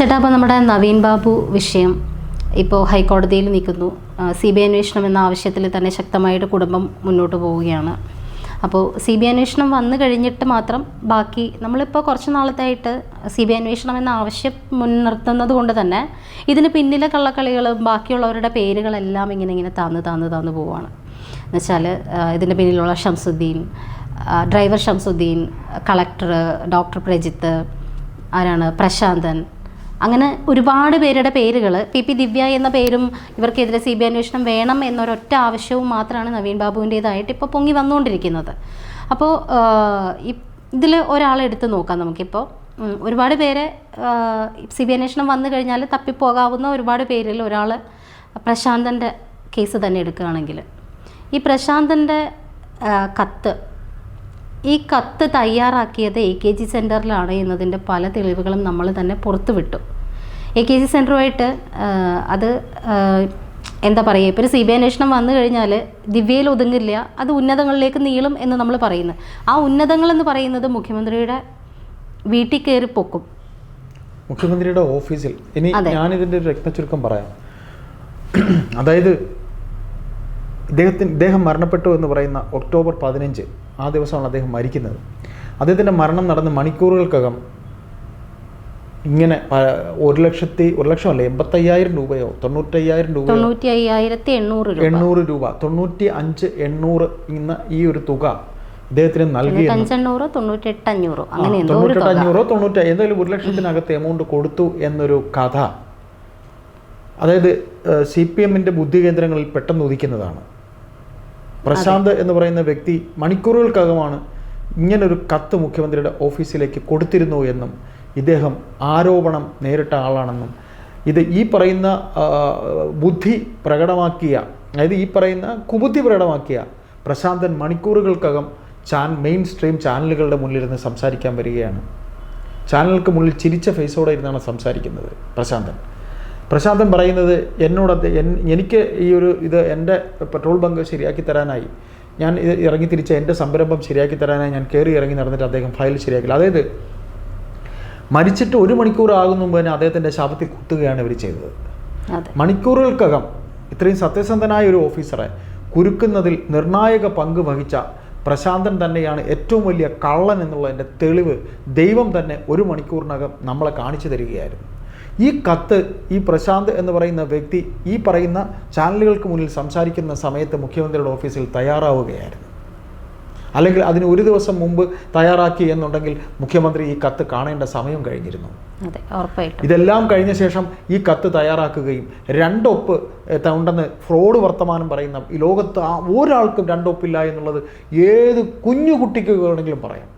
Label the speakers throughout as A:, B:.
A: ചേട്ടാ അപ്പോൾ നമ്മുടെ നവീൻ ബാബു വിഷയം ഇപ്പോൾ ഹൈക്കോടതിയിൽ നിൽക്കുന്നു. സി ബി അന്വേഷണം എന്ന ആവശ്യത്തിൽ തന്നെ ശക്തമായിട്ട് കുടുംബം മുന്നോട്ട് പോവുകയാണ്. അപ്പോൾ സി ബി അന്വേഷണം വന്നു കഴിഞ്ഞിട്ട് മാത്രം ബാക്കി നമ്മളിപ്പോൾ കുറച്ച് നാളത്തായിട്ട് സി ബി അന്വേഷണം എന്ന ആവശ്യം മുൻനിർത്തുന്നത് കൊണ്ട് തന്നെ ഇതിന് പിന്നിലെ കള്ളക്കളികളും ബാക്കിയുള്ളവരുടെ പേരുകളെല്ലാം ഇങ്ങനെ ഇങ്ങനെ താന്ന് താന്ന് താന്ന് പോവുകയാണ് എന്നുവെച്ചാൽ ഇതിന്റെ പിന്നിലുള്ള Shamsuddin driver Shamsuddin collector doctor Prajith ആരാണ്? പ്രശാന്തൻ അങ്ങനെ ഒരുപാട് പേരുടെ പേരുകൾ പി പി ദിവ്യ എന്ന പേരും ഇവർക്കെതിരെ സി ബി അന്വേഷണം വേണം എന്നൊരൊറ്റ ആവശ്യവും മാത്രമാണ് നവീൻ ബാബുവിന്റേതായിട്ട് ഇപ്പോൾ പൊങ്ങി വന്നുകൊണ്ടിരിക്കുന്നത്. അപ്പോൾ ഇതിൽ ഒരാളെ എടുത്ത് നോക്കാം നമുക്കിപ്പോൾ ഒരുപാട് പേരെ സി ബി അന്വേഷണം വന്നു കഴിഞ്ഞാൽ തപ്പിപ്പോകാവുന്ന ഒരുപാട് പേരിൽ ഒരാൾ പ്രശാന്തന്റെ കേസ് തന്നെ എടുക്കുകയാണെങ്കിൽ ഈ പ്രശാന്തന്റെ കത്ത് ഈ കത്ത് തയ്യാറാക്കിയത് എ കെ ജി സെന്ററിലാണ് എന്നതിന്റെ പല തെളിവുകളും നമ്മൾ തന്നെ പുറത്തുവിട്ടു. എ കെ ജി സെന്ററുമായിട്ട് അത് എന്താ പറയുക ഇപ്പോൾ ഒരു സി ബി അന്വേഷണം വന്നു കഴിഞ്ഞാൽ ദിവ്യയിൽ ഒതുങ്ങില്ല അത് ഉന്നതങ്ങളിലേക്ക് നീളും എന്ന് നമ്മൾ പറയുന്നത് ആ ഉന്നതങ്ങളെന്ന് പറയുന്നത് മുഖ്യമന്ത്രിയുടെ വീട്ടിൽ കയറി പൊക്കും.
B: മുഖ്യമന്ത്രിയുടെ ഓഫീസിൽ ഇനി
A: ഞാൻ
B: ഞാനിതിന്റെ ഒരു രക്തചുരുക്കം പറയാം. അതായത് ഇദ്ദേഹത്തിന് ഇദ്ദേഹം മരണപ്പെട്ടു എന്ന് പറയുന്ന ഒക്ടോബർ പതിനഞ്ച് ആ ദിവസമാണ് അദ്ദേഹം മരിക്കുന്നത്. അദ്ദേഹത്തിന്റെ മരണം നടന്ന് മണിക്കൂറുകൾക്കകം ഇങ്ങനെ ഒരു ലക്ഷത്തി ഒരു ലക്ഷമല്ല എൺപത്തയ്യായിരം രൂപയോ തൊണ്ണൂറ്റയ്യായിരം രൂപയോ
A: തൊണ്ണൂറ്റി അയ്യായിരത്തി എണ്ണൂറ് രൂപ.
B: എണ്ണൂറ് രൂപ തൊണ്ണൂറ്റി അഞ്ച് എണ്ണൂറ് എന്ന ഈ ഒരു തുക അദ്ദേഹത്തിന് നൽകി
A: അഞ്ചെണ്ണൂറോ തൊണ്ണൂറ്റെട്ട് അഞ്ഞൂറോ അങ്ങനെ എന്തോ ഒരു തുക.
B: അഞ്ഞൂറോ തൊണ്ണൂറ്റി എന്തായാലും ഒരു ലക്ഷത്തിനകത്ത് എമൗണ്ട് കൊടുത്തു എന്നൊരു കഥ. അതായത് സി പി എമ്മിന്റെ ബുദ്ധി കേന്ദ്രങ്ങളിൽ പെട്ടെന്ന് ഉദിക്കുന്നതാണ്. പ്രശാന്ത് എന്ന് പറയുന്ന വ്യക്തി മണിക്കൂറുകൾക്കകമാണ് ഇങ്ങനൊരു കത്ത് മുഖ്യമന്ത്രിയുടെ ഓഫീസിലേക്ക് കൊടുത്തിരുന്നു എന്നും ഇദ്ദേഹം ആരോപണം നേരിട്ട ആളാണെന്നും. ഇത് ഈ പറയുന്ന ബുദ്ധി പ്രകടമാക്കിയ അതായത് ഈ പറയുന്ന കുബുദ്ധി പ്രകടമാക്കിയ പ്രശാന്തൻ മണിക്കൂറുകൾക്കകം ചാൻ മെയിൻ സ്ട്രീം ചാനലുകളുടെ മുന്നിലിരുന്ന് സംസാരിക്കാൻ വരികയാണ്. ചാനലുകൾക്ക് മുന്നിൽ ചിരിച്ച ഫേസോടെ ഇരുന്നാണ് സംസാരിക്കുന്നത് പ്രശാന്തൻ. പ്രശാന്തൻ പറയുന്നത് എന്നോട് എനിക്ക് ഈ ഒരു ഇത് എന്റെ പെട്രോൾ ബങ്ക് ശരിയാക്കി തരാനായി. ഞാൻ ഇത് ഇറങ്ങി തിരിച്ച എന്റെ സംരംഭം ശരിയാക്കി തരാനായി ഞാൻ കയറി ഇറങ്ങി നടന്നിട്ട് അദ്ദേഹം ഫയൽ ശരിയാക്കില്ല. അതായത് മരിച്ചിട്ട് ഒരു മണിക്കൂർ ആകുന്ന മുമ്പ് തന്നെ അദ്ദേഹത്തിന്റെ ശാപത്തിൽ കുത്തുകയാണ് ഇവർ ചെയ്തത്. മണിക്കൂറുകൾക്കകം ഇത്രയും സത്യസന്ധനായ ഒരു ഓഫീസറെ കുരുക്കുന്നതിൽ നിർണായക പങ്ക് വഹിച്ച പ്രശാന്തൻ തന്നെയാണ് ഏറ്റവും വലിയ കള്ളൻ എന്നുള്ളതിന്റെ തെളിവ് ദൈവം തന്നെ ഒരു മണിക്കൂറിനകം നമ്മളെ കാണിച്ചു തരികയായിരുന്നു. ഈ കത്ത് ഈ പ്രശാന്ത് എന്ന് പറയുന്ന വ്യക്തി ഈ പറയുന്ന ചാനലുകൾക്ക് മുന്നിൽ സംസാരിക്കുന്ന സമയത്ത് മുഖ്യമന്ത്രിയുടെ ഓഫീസിൽ തയ്യാറാവുകയായിരുന്നു. അല്ലെങ്കിൽ അതിന് ഒരു ദിവസം മുമ്പ് തയ്യാറാക്കി എന്നുണ്ടെങ്കിൽ മുഖ്യമന്ത്രി ഈ കത്ത് കാണേണ്ട സമയം കഴിഞ്ഞിരുന്നു. ഇതെല്ലാം കഴിഞ്ഞ ശേഷം ഈ കത്ത് തയ്യാറാക്കുകയും രണ്ടൊപ്പ് ഉണ്ടെന്ന് ഫ്രോഡ് വർത്തമാനം പറയുന്ന ഈ ലോകത്ത് ആ ഒരാൾക്കും രണ്ടൊപ്പില്ല എന്നുള്ളത് ഏത് കുഞ്ഞു കുട്ടിക്ക് വേണമെങ്കിലും പറയാം.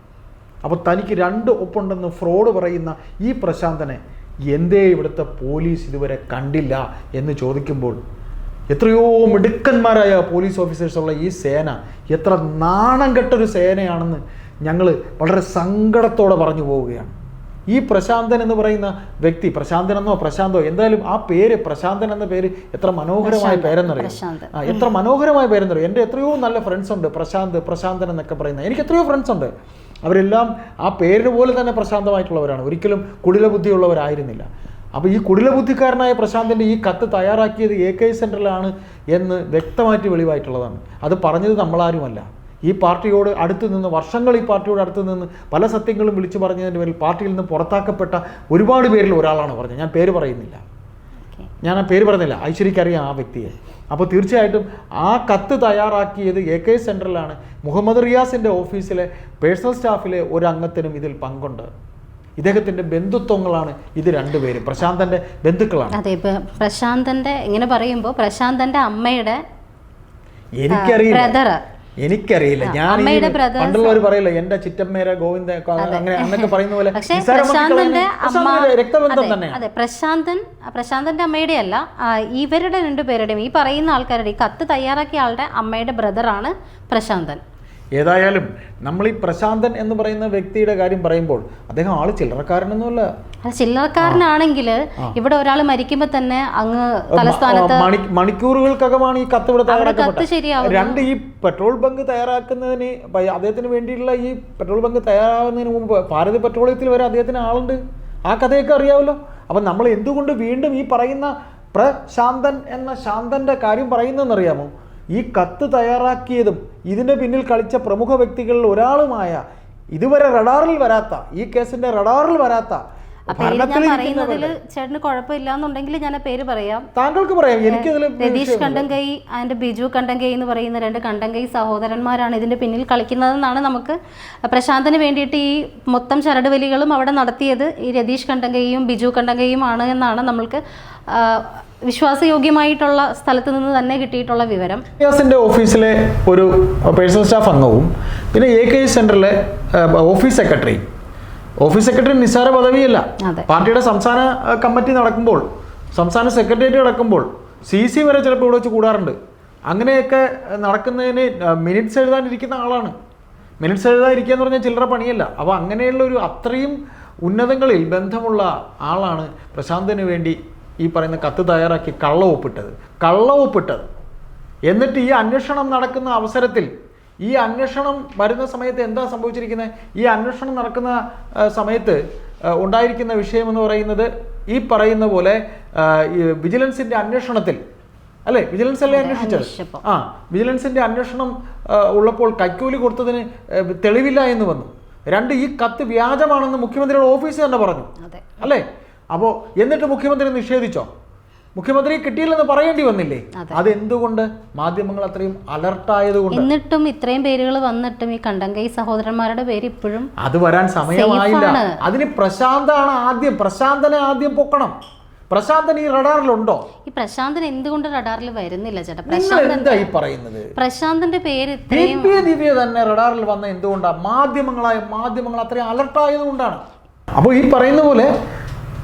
B: അപ്പോൾ തനിക്ക് രണ്ട് ഒപ്പുണ്ടെന്ന് ഫ്രോഡ് പറയുന്ന ഈ പ്രശാന്തനെ എന്തേ ഇവിടുത്തെ പോലീസ് ഇതുവരെ കണ്ടില്ല എന്ന് ചോദിക്കുമ്പോൾ എത്രയോ മിടുക്കന്മാരായ പോലീസ് ഓഫീസേഴ്സുള്ള ഈ സേന എത്ര നാണം കെട്ടൊരു സേനയാണെന്ന് ഞങ്ങൾ വളരെ സങ്കടത്തോടെ പറഞ്ഞു പോവുകയാണ്. ഈ പ്രശാന്തൻ എന്ന് പറയുന്ന വ്യക്തി പ്രശാന്തൻ എന്നോ പ്രശാന്തോ എന്തായാലും ആ പേര് പ്രശാന്തൻ എന്ന പേര് എത്ര മനോഹരമായ പേരെന്നറിയാം? എത്ര മനോഹരമായ പേരെന്നറിയാം? എന്റെ എത്രയോ നല്ല ഫ്രണ്ട്സ് ഉണ്ട് പ്രശാന്ത് പ്രശാന്തൻ എന്നൊക്കെ പറയുന്ന എനിക്ക് എത്രയോ ഫ്രണ്ട്സ് ഉണ്ട്. അവരെല്ലാം ആ പേരിന് പോലെ തന്നെ പ്രശാന്തമായിട്ടുള്ളവരാണ്. ഒരിക്കലും കുടില ബുദ്ധിയുള്ളവരായിരുന്നില്ല അപ്പോൾ ഈ കുടില ബുദ്ധിക്കാരനായ പ്രശാന്തിന്റെ ഈ കത്ത് തയ്യാറാക്കിയത് എ കെ സെന്ററിലാണ് എന്ന് വ്യക്തമായിട്ട് വെളിവായിട്ടുള്ളതാണ്. അത് പറഞ്ഞത് നമ്മളാരുമല്ല. ഈ പാർട്ടിയോട് അടുത്ത് നിന്ന് വർഷങ്ങൾ ഈ പാർട്ടിയോട് അടുത്ത് നിന്ന് പല സത്യങ്ങളും വിളിച്ചു പറഞ്ഞതിന്റെ പേരിൽ പാർട്ടിയിൽ നിന്ന് പുറത്താക്കപ്പെട്ട ഒരുപാട് പേരിൽ ഒരാളാണ് പറഞ്ഞത്. ഞാൻ പേര് പറയുന്നില്ല. ഞാൻ ആ പേര് പറഞ്ഞില്ല ഐശ്വര്യക്കറിയാം ആ വ്യക്തിയെ. അപ്പോൾ തീർച്ചയായിട്ടും ആ കത്ത് തയ്യാറാക്കിയത് എ കെ സെന്ററിലാണ് മുഹമ്മദ് റിയാസിന്റെ ഓഫീസിലെ പേഴ്സണൽ സ്റ്റാഫിലെ ഒരു അംഗത്തിനും ഇതിൽ പങ്കുണ്ട്. ഇദ്ദേഹത്തിന്റെ ബന്ധുത്വങ്ങളാണ് ഇത് രണ്ടുപേരും. പ്രശാന്തന്റെ ബന്ധുക്കളാണ്.
A: അതെ ഇപ്പൊ പ്രശാന്തന്റെ ഇങ്ങനെ പറയുമ്പോൾ പ്രശാന്തന്റെ അമ്മയുടെ എനിക്കറിയാം
B: എനിക്കറിയില്ല. ഞാൻ പണ്ടുള്ളവർ പറയില്ല എന്റെ ചിറ്റമ്മേര ഗോവിന്ദ അങ്ങനെ എന്നൊക്കെ പറയുന്ന പോലെ രക്തബന്ധം തന്നെയാണ്.
A: അതെ പ്രശാന്തൻ പ്രശാന്തന്റെ അമ്മയുടെ അല്ല ഇവരുടെ രണ്ടുപേരുടെയും ഈ പറയുന്ന ആൾക്കാരുടെ ഈ കത്ത് തയ്യാറാക്കിയ ആളുടെ അമ്മയുടെ ബ്രദറാണ് പ്രശാന്തൻ.
B: ഏതായാലും നമ്മൾ ഈ പ്രശാന്തൻ എന്ന് പറയുന്ന വ്യക്തിയുടെ കാര്യം പറയുമ്പോൾ അദ്ദേഹം ആൾ ചില്ലറക്കാരനൊന്നുമല്ല.
A: ചില്ലറക്കാരനാണെങ്കിൽ ഇവിടെ ഒരാൾ മരിക്കുമ്പോൾ തന്നെ അങ്ങ് തലസ്ഥാനത്ത്
B: മണി മണിക്കൂറുകൾക്കകമാണ് ഈ കത്ത് ഇവിടെ രണ്ട് ഈ പെട്രോൾ ബങ്ക് തയ്യാറാക്കുന്നതിന് അദ്ദേഹത്തിന് വേണ്ടിയിട്ടുള്ള ഈ പെട്രോൾ ബങ്ക് തയ്യാറാകുന്നതിന് മുമ്പ് ഭാരത് പെട്രോളിയത്തിൽ വരെ അദ്ദേഹത്തിന് ആളുണ്ട്. ആ കഥയൊക്കെ അറിയാമല്ലോ അപ്പം നമ്മൾ എന്തുകൊണ്ട് വീണ്ടും ഈ പറയുന്ന പ്രശാന്തൻ എന്ന ശാന്തന്റെ കാര്യം പറയുന്നതെന്നറിയാമോ ഈ കത്ത് തയ്യാറാക്കിയതും ഇതിന്റെ പിന്നിൽ കളിച്ച പ്രമുഖ വ്യക്തികളിൽ ഒരാളുമായ ഇതുവരെ റഡാറിൽ വരാത്ത ഈ കേസിന്റെ റഡാറിൽ വരാത്ത
A: പറയുന്നതിൽ ചേട്ടന് കുഴപ്പമില്ല എന്നുണ്ടെങ്കിൽ ഞാൻ പേര് പറയാം.
B: താങ്കൾക്ക് പറയാം. എനിക്ക്
A: രതീഷ് കണ്ടങ്കൈ ആൻഡ് ബിജു കണ്ടങ്കൈ എന്ന് പറയുന്ന രണ്ട് കണ്ടങ്കൈ സഹോദരന്മാരാണ് ഇതിന്റെ പിന്നിൽ കളിക്കുന്നതെന്നാണ് നമുക്ക് പ്രശാന്തിന് വേണ്ടിയിട്ട് ഈ മൊത്തം ചരടുവലികളും അവിടെ നടത്തിയത് ഈ രതീഷ് കണ്ടങ്കയും ബിജു കണ്ടങ്കയും ആണ് എന്നാണ് നമ്മൾക്ക് വിശ്വാസയോഗ്യമായിട്ടുള്ള സ്ഥലത്ത് നിന്ന് തന്നെ കിട്ടിയിട്ടുള്ള വിവരം.
B: യാസിന്റെ ഓഫീസിലെ ഒരു പേഴ്സണൽ സ്റ്റാഫ് അംഗവും പിന്നെ എ കെ സെന്ററിലെ ഓഫീസ് സെക്രട്ടറി. ഓഫീസ് സെക്രട്ടറി നിസ്സാര പദവിയല്ല. പാർട്ടിയുടെ സംസ്ഥാന കമ്മിറ്റി നടക്കുമ്പോൾ സംസ്ഥാന സെക്രട്ടേറിയറ്റ് നടക്കുമ്പോൾ സി സി വരെ ചിലപ്പോൾ ഇവിടെ വെച്ച് കൂടാറുണ്ട്. അങ്ങനെയൊക്കെ നടക്കുന്നതിന് മിനിറ്റ്സ് എഴുതാനിരിക്കുന്ന ആളാണ്. മിനിറ്റ്സ് എഴുതാതിരിക്കുക എന്ന് പറഞ്ഞാൽ ചില്ലറ പണിയല്ല. അപ്പോൾ അങ്ങനെയുള്ള ഒരു അത്രയും ഉന്നതങ്ങളിൽ ബന്ധമുള്ള ആളാണ് പ്രശാന്തിന് വേണ്ടി ഈ പറയുന്ന കത്ത് തയ്യാറാക്കി കള്ളവൊപ്പിട്ടത്. കള്ളവൊപ്പിട്ടത്. കള്ള ഒപ്പിട്ടത് എന്നിട്ട് ഈ അന്വേഷണം നടക്കുന്ന അവസരത്തിൽ ഈ അന്വേഷണം വരുന്ന സമയത്ത് എന്താ സംഭവിച്ചിരിക്കുന്നത് ഈ അന്വേഷണം നടക്കുന്ന സമയത്ത് ഉണ്ടായിരിക്കുന്ന വിഷയം എന്ന് പറയുന്നത് ഈ പറയുന്ന പോലെ വിജിലൻസിന്റെ അന്വേഷണത്തിൽ അല്ലേ? വിജിലൻസ് അല്ലേ അന്വേഷിച്ചത്? ആ വിജിലൻസിന്റെ അന്വേഷണം ഉള്ളപ്പോൾ കൈക്കൂലി കൊടുത്തതിന് തെളിവില്ല എന്ന് വന്നു. രണ്ട് ഈ കത്ത് വ്യാജമാണെന്ന് മുഖ്യമന്ത്രിയുടെ ഓഫീസ് തന്നെ പറഞ്ഞു. അല്ലേ? അപ്പോൾ എന്നിട്ട് മുഖ്യമന്ത്രി നിഷേധിച്ചോ? മുഖ്യമന്ത്രി കിട്ടിയില്ലെന്ന് പറയേണ്ടി വന്നില്ലേ?
A: അത്.
B: അതെന്തുകൊണ്ട്? മാധ്യമങ്ങൾ അത്രയും അലർട്ടായതുകൊണ്ട്
A: എന്നിട്ടും ഇത്രയും പേരുകൾ വന്നിട്ടും ഈ കണ്ടങ്കൈ സഹോദരന്മാരുടെ പേര് ഇപ്പോഴും
B: അത് വരാൻ സമയമായില്ല. അതിന് പ്രശാന്താണ് ആദ്യം. പ്രശാന്തനെ ആദ്യം പൊക്കണം. പ്രശാന്തൻ ഈ റഡാറിലുണ്ടോ?
A: ഈ പ്രശാന്തൻ എന്തുകൊണ്ട് റഡാറിൽ വരുന്നില്ല ചേട്ടാ? പ്രശാന്തൻ
B: ഈ പറയുന്നത്?
A: പ്രശാന്തിന്റെ പേര്
B: ദിവ്യ തന്നെ റഡാറിൽ വന്ന എന്തുകൊണ്ടാണ് മാധ്യമങ്ങളായ മാധ്യമങ്ങൾ അത്രയും അലർട്ടായതുകൊണ്ടാണ് അപ്പോൾ ഈ പറയുന്ന പോലെ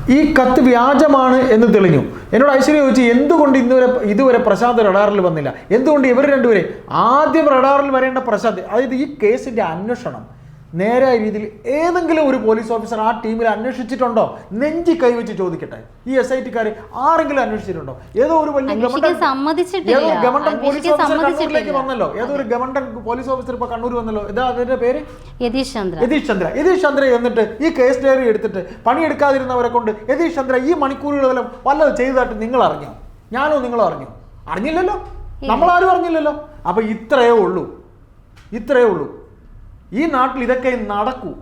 B: ഈ കത്ത് വ്യാജമാണ് എന്ന് തെളിഞ്ഞു. എന്നോട് ഐശ്വര്യ ചോദിച്ചു എന്തുകൊണ്ട് ഇന്നുവരെ ഇതുവരെ പ്രശാന്ത് റഡാറിൽ വന്നില്ല? എന്തുകൊണ്ട് ഇവർ രണ്ടുപേരെ? ആദ്യം റഡാറിൽ വരേണ്ട പ്രശാന്ത് അതായത് ഈ കേസിന്റെ അന്വേഷണം നേരായ രീതിയിൽ ഏതെങ്കിലും ഒരു പോലീസ് ഓഫീസർ ആ ടീമിൽ അന്വേഷിച്ചിട്ടുണ്ടോ? നെഞ്ചി കൈവച്ച് ചോദിക്കട്ടെ. ഈ എസ് ഐ ടിക്കാർ ആരെങ്കിലും അന്വേഷിച്ചിട്ടുണ്ടോ? ഏതോ ഒരു വലിയ ഗവൺമെന്റ് പോലീസ് ഓഫീസർ വന്നല്ലോ. ഏതോ ഒരു ഗവൺമെന്റ് പോലീസ് ഓഫീസർ ഇപ്പൊ കണ്ണൂർ വന്നല്ലോ. ഇതാ അതിന്റെ പേര്?
A: യതീഷ് ചന്ദ്ര.
B: യതീഷ് ചന്ദ്ര. യതീഷ് ചന്ദ്ര എന്നിട്ട് ഈ കേസ് ഡയറി എടുത്തിട്ട് പണിയെടുക്കാതിരുന്നവരെ കൊണ്ട് യതീഷ് ചന്ദ്ര ഈ മണിക്കൂറുകളെല്ലാം വല്ലത് ചെയ്തതായിട്ട് നിങ്ങൾ അറിഞ്ഞോ? ഞാനോ നിങ്ങളോ അറിഞ്ഞോ? അറിഞ്ഞില്ലല്ലോ. നമ്മളാരും അറിഞ്ഞില്ലല്ലോ. അപ്പൊ ഇത്രയേ ഉള്ളൂ. ഇത്രയേ ഉള്ളൂ. ഈ നാട്ടിൽ ഇതൊക്കെ നടക്കൂ